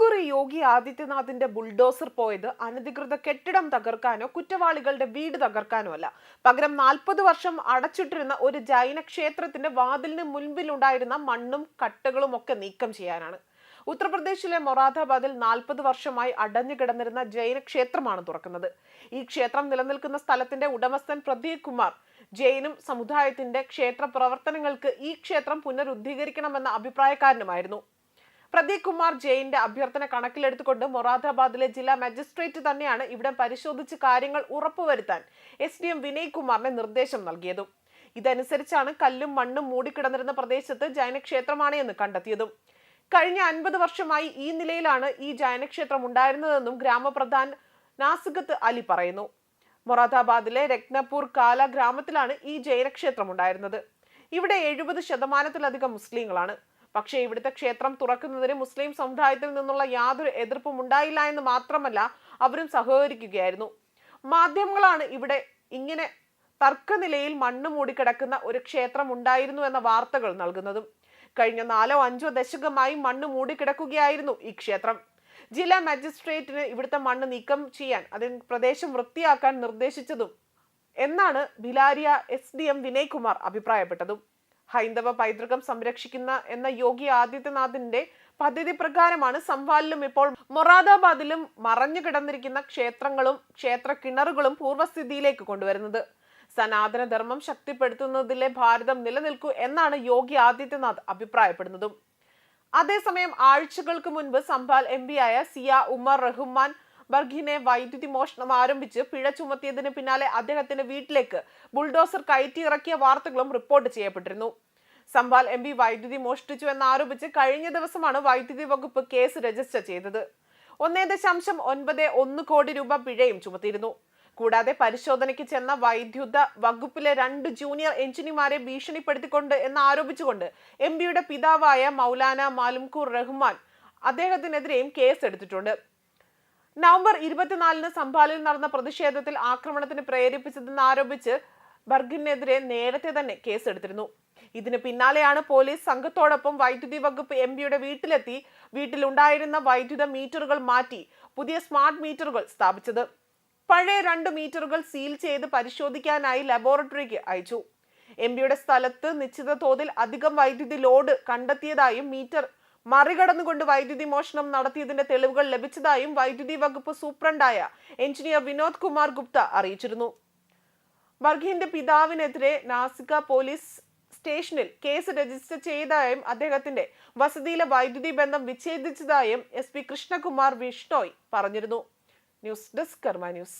ഇക്കുറി യോഗി ആദിത്യനാഥിന്റെ ബുൾഡോസർ പോയത് അനധികൃത കെട്ടിടം തകർക്കാനോ കുറ്റവാളികളുടെ വീട് തകർക്കാനോ അല്ല. പകരം നാൽപ്പത് വർഷം അടച്ചിട്ടിരുന്ന ഒരു ജൈന ക്ഷേത്രത്തിന്റെ വാതിലിന് മുൻപിലുണ്ടായിരുന്ന മണ്ണും കട്ടകളും ഒക്കെ നീക്കം ചെയ്യാനാണ്. ഉത്തർപ്രദേശിലെ മൊറാദാബാദിൽ നാൽപ്പത് വർഷമായി അടഞ്ഞു കിടന്നിരുന്ന ജൈന ക്ഷേത്രമാണ് തുറക്കുന്നത്. ഈ ക്ഷേത്രം നിലനിൽക്കുന്ന സ്ഥലത്തിന്റെ ഉടമസ്ഥൻ പ്രദീപ് കുമാർ ജൈനും സമുദായത്തിന്റെ ക്ഷേത്ര പ്രവർത്തനങ്ങൾക്ക് ഈ ക്ഷേത്രം പുനരുദ്ധീകരിക്കണമെന്ന അഭിപ്രായക്കാരനുമായിരുന്നു. പ്രദീപ് കുമാർ ജെയിന്റെ അഭ്യർത്ഥന കണക്കിലെടുത്തുകൊണ്ട് മൊറാദാബാദിലെ ജില്ലാ മജിസ്ട്രേറ്റ് തന്നെയാണ് ഇവിടെ പരിശോധിച്ച് കാര്യങ്ങൾ ഉറപ്പുവരുത്താൻ എസ് ഡി എം വിനയ് കുമാറിന് നിർദ്ദേശം നൽകിയതും. ഇതനുസരിച്ചാണ് കല്ലും മണ്ണും മൂടിക്കിടന്നിരുന്ന പ്രദേശത്ത് ജൈനക്ഷേത്രമാണ് എന്ന് കണ്ടെത്തിയതും. കഴിഞ്ഞ അൻപത് വർഷമായി ഈ നിലയിലാണ് ഈ ജൈനക്ഷേത്രം ഉണ്ടായിരുന്നതെന്നും ഗ്രാമപ്രധാൻ നാസിഗത്ത് അലി പറയുന്നു. മൊറാദാബാദിലെ രത്നപൂർ കാല ഗ്രാമത്തിലാണ് ഈ ജൈനക്ഷേത്രം ഉണ്ടായിരുന്നത്. ഇവിടെ എഴുപത് ശതമാനത്തിലധികം മുസ്ലിങ്ങളാണ്. പക്ഷേ ഇവിടുത്തെ ക്ഷേത്രം തുറക്കുന്നതിന് മുസ്ലിം സമുദായത്തിൽ നിന്നുള്ള യാതൊരു എതിർപ്പും ഉണ്ടായില്ല എന്ന് മാത്രമല്ല അവരും സഹകരിക്കുകയായിരുന്നു. മാധ്യമങ്ങളാണ് ഇവിടെ ഇങ്ങനെ തർക്കനിലയിൽ മണ്ണ് മൂടിക്കിടക്കുന്ന ഒരു ക്ഷേത്രം ഉണ്ടായിരുന്നു എന്ന വാർത്തകൾ നൽകുന്നതും. കഴിഞ്ഞ നാലോ അഞ്ചോ ദശകമായി മണ്ണ് മൂടിക്കിടക്കുകയായിരുന്നു ഈ ക്ഷേത്രം. ജില്ലാ മജിസ്ട്രേറ്റിന് ഇവിടുത്തെ മണ്ണ് നീക്കം ചെയ്യാൻ അതിന് പ്രദേശം വൃത്തിയാക്കാൻ നിർദ്ദേശിച്ചതും എന്നാണ് ബിലാരിയ S D M Vinay Kumar അഭിപ്രായപ്പെട്ടതും. ഹൈന്ദവ പൈതൃകം സംരക്ഷിക്കുന്ന എന്ന യോഗി ആദിത്യനാഥിന്റെ പദ്ധതി പ്രകാരമാണ് സംവാലിലും ഇപ്പോൾ മൊറാദാബാദിലും മറഞ്ഞു കിടന്നിരിക്കുന്ന ക്ഷേത്രങ്ങളും ക്ഷേത്ര കിണറുകളും പൂർവസ്ഥിതിയിലേക്ക് കൊണ്ടുവരുന്നത്. സനാതന ധർമ്മം ശക്തിപ്പെടുത്തുന്നതിലെ ഭാരതം നിലനിൽക്കൂ എന്നാണ് യോഗി ആദിത്യനാഥ് അഭിപ്രായപ്പെടുന്നതും. അതേസമയം ആഴ്ചകൾക്ക് മുൻപ് സംഭാൽ എം ആയ സിയ ഉമർ റഹ്മാൻ ബർഗിനെ വൈദ്യുതി മോഷണം ആരംഭിച്ച് പിഴ ചുമത്തിയതിന് പിന്നാലെ അദ്ദേഹത്തിന്റെ വീട്ടിലേക്ക് ബുൾഡോസർ കയറ്റി ഇറക്കിയ വാർത്തകളും റിപ്പോർട്ട് ചെയ്യപ്പെട്ടിരുന്നു. സംഭാൽ എം പി വൈദ്യുതി മോഷ്ടിച്ചു എന്നാരോപിച്ച് കഴിഞ്ഞ ദിവസമാണ് വൈദ്യുതി വകുപ്പ് കേസ് രജിസ്റ്റർ ചെയ്തത്. ഒന്നേ ദശാംശം ഒൻപത് ഒന്ന് കോടി രൂപ പിഴയും ചുമത്തിയിരുന്നു. കൂടാതെ പരിശോധനയ്ക്ക് ചെന്ന വൈദ്യുത വകുപ്പിലെ രണ്ട് ജൂനിയർ എഞ്ചിനീയർമാരെ ഭീഷണിപ്പെടുത്തിക്കൊണ്ട് എന്ന് ആരോപിച്ചുകൊണ്ട് എം പിയുടെ പിതാവായ മൗലാന മാലുംകൂർ റഹ്മാൻ അദ്ദേഹത്തിനെതിരെയും കേസ് എടുത്തിട്ടുണ്ട് നവംബർ ഇരുപത്തിനാലിന് സംഭാലിൽ നടന്ന പ്രതിഷേധത്തിൽ ആക്രമണത്തിന് പ്രേരിപ്പിച്ചതെന്ന് ആരോപിച്ച് ബർഗിനെതിരെ നേരത്തെ തന്നെ കേസെടുത്തിരുന്നു. ഇതിന് പിന്നാലെയാണ് പോലീസ് സംഘത്തോടൊപ്പം വൈദ്യുതി വകുപ്പ് എം പിയുടെ വീട്ടിലെത്തി. വീട്ടിലുണ്ടായിരുന്ന വൈദ്യുത മീറ്ററുകൾ മാറ്റി പുതിയ സ്മാർട്ട് മീറ്ററുകൾ സ്ഥാപിച്ചത്. പഴയ രണ്ട് മീറ്ററുകൾ സീൽ ചെയ്ത് പരിശോധിക്കാനായി ലബോറട്ടറിക്ക് അയച്ചു. എം പിയുടെ സ്ഥലത്ത് നിശ്ചിത തോതിൽ അധികം വൈദ്യുതി ലോഡ് കണ്ടെത്തിയതായും മീറ്റർ മറികടന്നുകൊണ്ട് വൈദ്യുതി മോഷണം നടത്തിയതിന്റെ തെളിവുകൾ ലഭിച്ചതായും വൈദ്യുതി വകുപ്പ് സൂപ്രണ്ടായ എഞ്ചിനീയർ വിനോദ് കുമാർ ഗുപ്ത അറിയിച്ചിരുന്നു. ബർഗീന്റെ പിതാവിനെതിരെ നാസിക പോലീസ് സ്റ്റേഷനിൽ കേസ് രജിസ്റ്റർ ചെയ്തതായും അദ്ദേഹത്തിന്റെ വസതിയിലെ വൈദ്യുതി ബന്ധം വിച്ഛേദിച്ചതായും എസ് പി കൃഷ്ണകുമാർ വിഷ്ണോയ് പറഞ്ഞിരുന്നു. News desk Karma news.